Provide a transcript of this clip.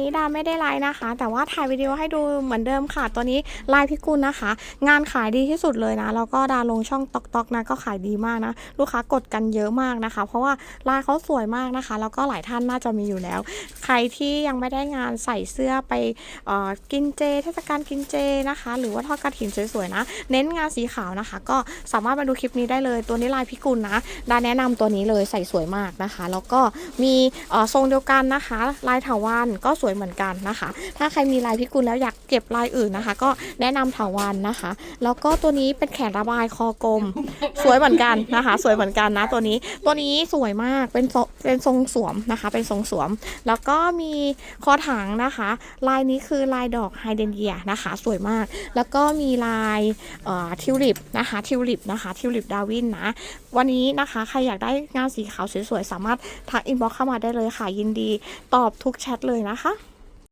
นี้ดาไม่ได้ไลน์นะคะ แต่ว่าถ่ายวิดีโอให้ดูเหมือนเดิมค่ะ ตัวนี้ลายพิกุลนะคะ งานขายดีที่สุดเลยนะ แล้วก็ดาลงช่องตอกตอกนะก็ขายดีมากนะ ลูกค้ากดกันเยอะมากนะคะ เพราะว่าลายเขาสวยมากนะคะ แล้วก็หลายท่านน่าจะมีอยู่แล้ว ใครที่ยังไม่ได้งานใส่เสื้อไปออกินเจเทศกาลกินเจนะคะ หรือว่าทอดกระถินสวยๆนะ เน้นงานสีขาวนะคะ ก็สามารถมาดูคลิปนี้ได้เลย ตัวนี้ลายพิกุลนะ ดาแนะนำตัวนี้เลยใส่สวยมากนะคะ แล้วก็มีเออทรงเดียวกันนะคะ ลายถาวรก็สวยเหมือนกันนะคะ ถ้าใครมีลายพิกุลแล้วอยากเก็บลายอื่นนะคะ ก็แนะนำถาวรนะคะ แล้วก็ตัวนี้เป็นแขนระบายคอกลม สวยเหมือนกันนะคะ สวยเหมือนกันนะตัวนี้ตัวนี้สวยมากเป็นทรงเป็นทรงสวมนะคะ เป็นทรงสวม แล้วก็มีคอถังนะคะ ลายนี้คือลายดอกไฮเดรนเยียนะคะ สวยมาก แล้วก็มีลายเอ่อทิวลิปนะคะทิวลิปนะคะทิวลิปดาวินนะ วันนี้นะคะใครอยากได้งานสีขาวสวยๆสามารถทักอินบ็อกเข้ามาได้เลยค่ะยินดี ตอบทุกแชทเลยนะคะ